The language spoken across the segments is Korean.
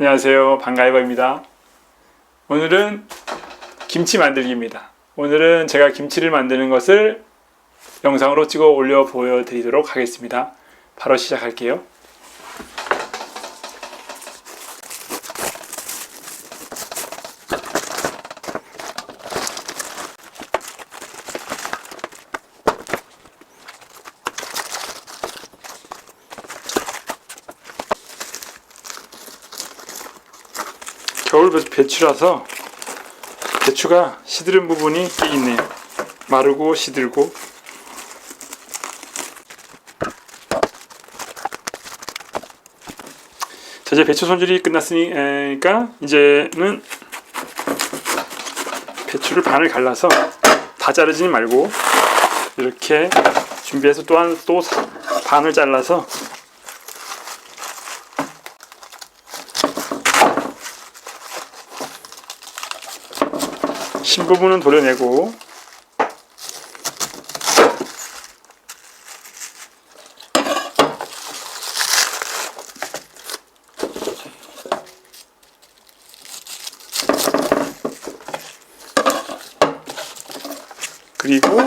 안녕하세요. 반가이버입니다. 오늘은 김치 만들기입니다. 오늘은 제가 김치를 만드는 것을 영상으로 찍어 올려 보여드리도록 하겠습니다. 바로 시작할게요. 배- 배추라서 배추가 시드른 부분이 꽤 있네요. 마르고 시들고. 자, 이제 배추 손질이 끝났으니까 이제는 배추를 반을 갈라서 다 자르지는 말고 이렇게 준비해서 또한 또 사- 반을 잘라서 신 부분은 도려내고 그리고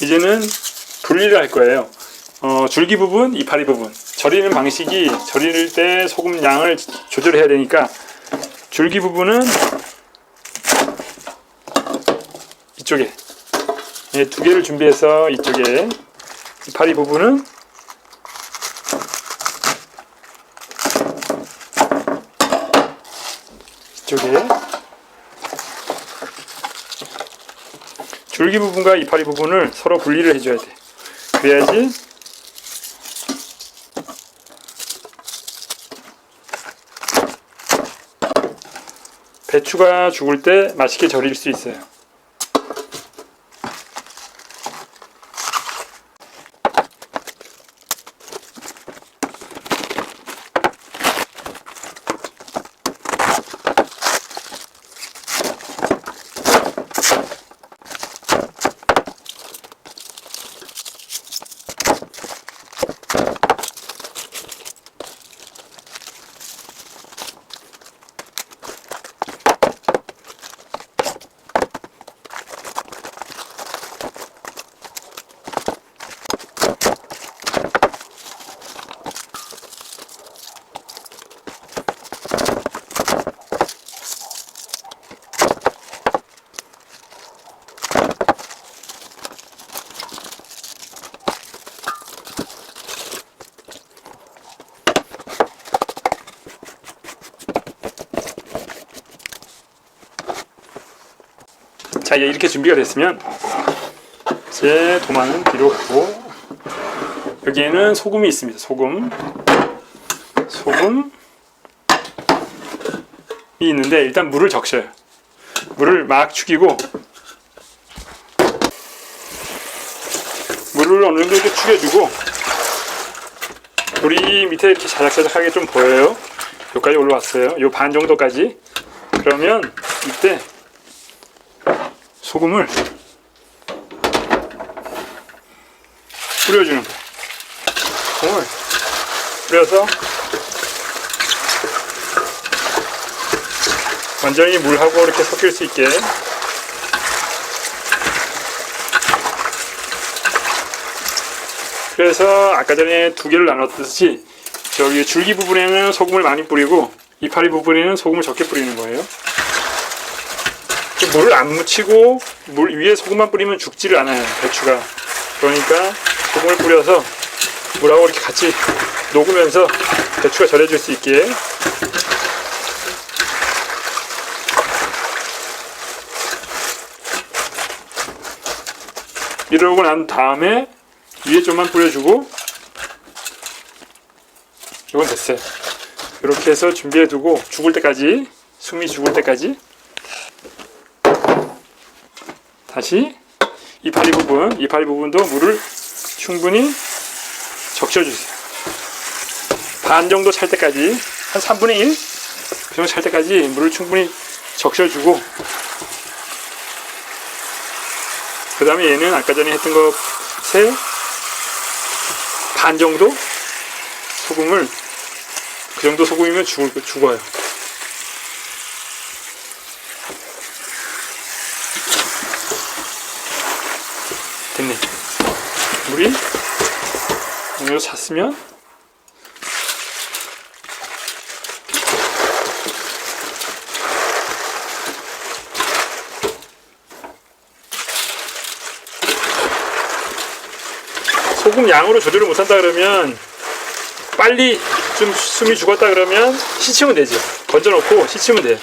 이제는 분리를 할 거예요. 어, 줄기 부분, 이파리 부분. 절이는 방식이 절일 때 소금 양을 조절해야 되니까 줄기 부분은 이쪽에 예, 두 개를 준비해서 이쪽에 이파리 부분은 이쪽에 줄기 부분과 이파리 부분을 서로 분리를 해줘야 돼. 그래야지 배추가 죽을 때 맛있게 절일 수 있어요. 자 이제 이렇게 준비가 됐으면 이제 도마는 뒤로 가고 여기에는 소금이 있습니다. 소금 소금이 있는데 일단 물을 적셔요. 물을 막 죽이고 물을 어느 정도 이렇게 죽여주고 물이 밑에 이렇게 자작자작하게 좀 보여요. 여기까지 올라왔어요. 요 반 정도까지 그러면 이때 소금을 뿌려주는 거예요. 소금을 뿌려서 완전히 물하고 이렇게 섞일 수 있게 그래서 아까 전에 두 개를 나눴듯이 저기 줄기 부분에는 소금을 많이 뿌리고 이파리 부분에는 소금을 적게 뿌리는 거예요. 물을 안 묻히고 물 위에 소금만 뿌리면 죽지를 않아요 배추가. 그러니까 소금을 뿌려서 물하고 이렇게 같이 녹으면서 배추가 절여질 수 있게. 이러고 난 다음에 위에 좀만 뿌려주고 이건 됐어요. 이렇게 해서 준비해 두고 죽을 때까지 숨이 죽을 때까지 다시 이파리 부분, 이파리 부분도 물을 충분히 적셔주세요. 반 정도 찰 때까지, 한 3분의 1? 그 정도 찰 때까지 물을 충분히 적셔주고, 그 다음에 얘는 아까 전에 했던 것에 반 정도 소금을 그 정도 소금이면 죽을, 죽어요. 됐네. 물이 어느 정도 찼으면 소금 양으로 조절을 못한다 그러면 빨리 좀 숨이 죽었다 그러면 시치면 되죠. 건져놓고 시치면 돼요.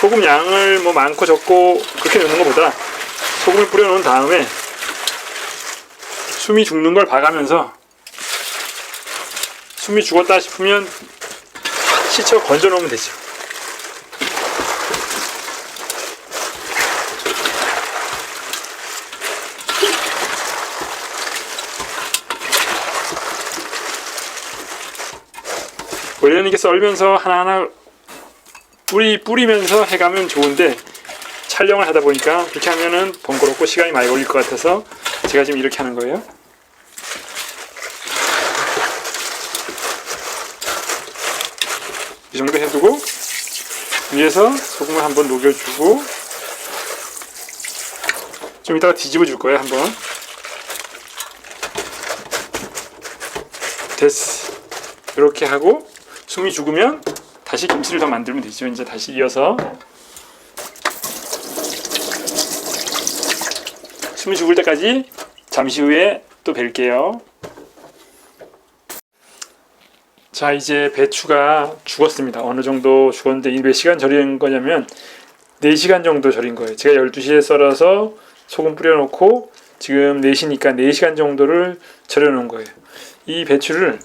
소금 양을 뭐 많고 적고 그렇게 넣는 것보다 소금을 뿌려놓은 다음에 숨이 죽는 걸 봐가면서 숨이 죽었다 싶으면 시쳐 건져 놓으면 되죠. 원래는 이게 썰면서 하나하나 뿌리 뿌리면서 해가면 좋은데 촬영을 하다 보니까 그렇게 하면은 번거롭고 시간이 많이 걸릴 것 같아서 제가 지금 이렇게 하는 거예요. 이 정도 해두고 위에서 소금을 한번 녹여주고 좀 이따가 뒤집어 줄 거예요 한번. 됐어. 이렇게 하고 숨이 죽으면 다시 김치를 더 만들면 되죠. 이제 다시 이어서 숨이 죽을 때까지 잠시 후에 또 뵐게요. 자 이제 배추가 죽었습니다. 어느 정도 죽었는데 이 몇 시간 절인 거냐면 4시간 정도 절인 거예요. 제가 12시에 썰어서 소금 뿌려놓고 지금 4시니까 4시간 정도를 절여 놓은 거예요. 이 배추를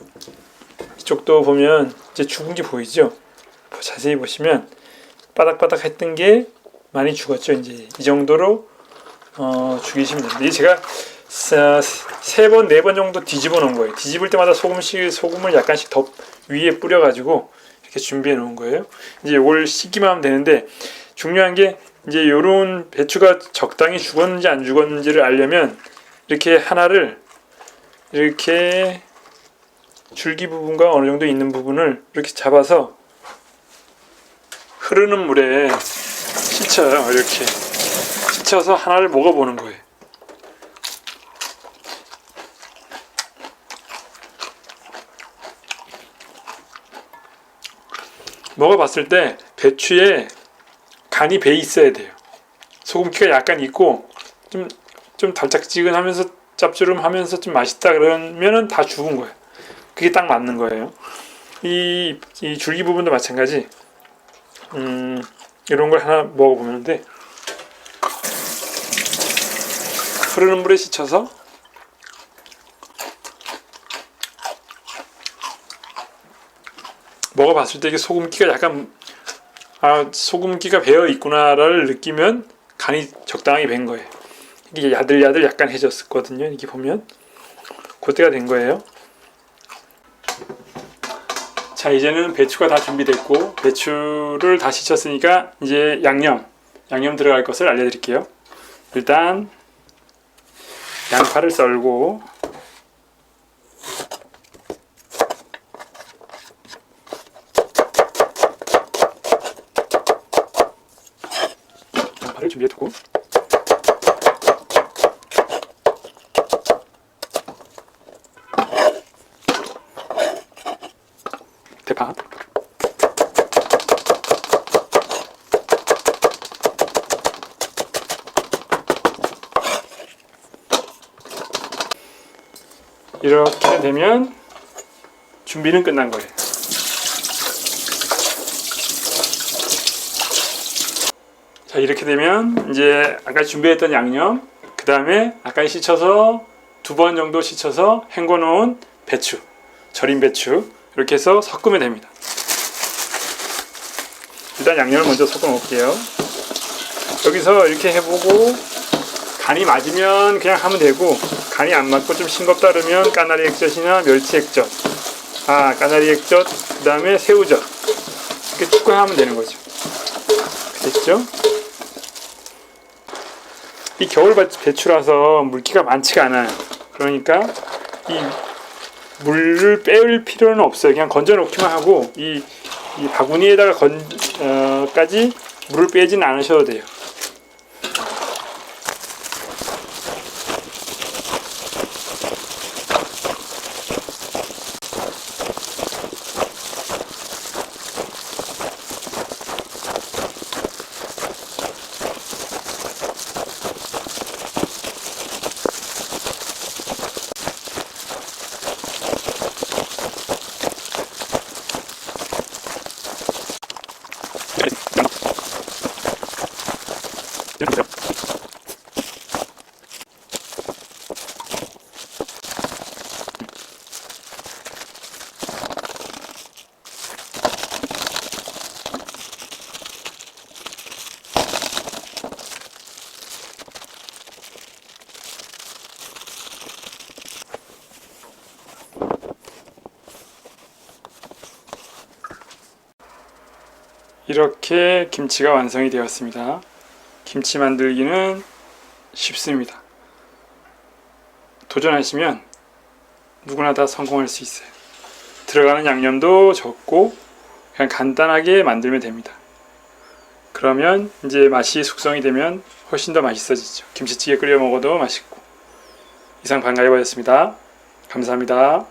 이쪽도 보면 이제 죽은 게 보이죠? 자세히 보시면 바닥바닥 했던 게 많이 죽었죠. 이제 이 정도로 어, 죽이시면 됩니다. 이게 제가 세 번, 네 번 정도 뒤집어 놓은 거예요. 뒤집을 때마다 소금씩, 소금을 약간씩 더 위에 뿌려가지고 이렇게 준비해 놓은 거예요. 이제 이걸 씻기만 하면 되는데 중요한 게 이제 요런 배추가 적당히 죽었는지 안 죽었는지를 알려면 이렇게 하나를 이렇게 줄기 부분과 어느 정도 있는 부분을 이렇게 잡아서 흐르는 물에 씻어요. 이렇게. 씻어서 하나를 먹어보는 거예요. 먹어봤을 때 배추에 간이 배 있어야 돼요. 소금기가 약간 있고 좀, 좀 달짝지근하면서 짭조름하면서 좀 맛있다 그러면은 다 죽은 거예요. 그게 딱 맞는 거예요. 이, 이 줄기 부분도 마찬가지. 음, 이런 걸 하나 먹어보는데 흐르는 물에 씻혀서 먹어봤을 때 이게 소금기가 약간 아 소금기가 배어 있구나를 느끼면 간이 적당히 밴 거예요. 이게 야들야들 약간 해졌거든요. 이게 보면 그때가 된 거예요. 자 이제는 배추가 다 준비됐고 배추를 다 씻었으니까 이제 양념 양념 들어갈 것을 알려드릴게요. 일단 양파를 썰고 양파를 준비해 두고 대파 이렇게 되면 준비는 끝난 거예요. 자 이렇게 되면 이제 아까 준비했던 양념 그 다음에 아까 씻혀서 두 번 정도 씻혀서 헹궈 놓은 배추 절인 배추 이렇게 해서 섞으면 됩니다. 일단 양념을 먼저 섞어 놓을게요. 여기서 이렇게 해보고 간이 맞으면 그냥 하면 되고 간이 안 맞고 좀 싱겁다 그러면 까나리 액젓이나 멸치 액젓 아 까나리 액젓 그 다음에 새우젓 이렇게 추가하면 되는 거죠 됐죠? 이 겨울 배추라서 물기가 많지가 않아요 그러니까 이 물을 빼올 필요는 없어요. 그냥 건져 놓기만 하고 이, 이 바구니에다가 건 어, 까지 물을 빼진 않으셔도 돼요. 이렇게 김치가 완성이 되었습니다. 김치 만들기는 쉽습니다. 도전하시면 누구나 다 성공할 수 있어요. 들어가는 양념도 적고 그냥 간단하게 만들면 됩니다. 그러면 이제 맛이 숙성이 되면 훨씬 더 맛있어지죠. 김치찌개 끓여 먹어도 맛있고. 이상 반가워였습니다. 감사합니다.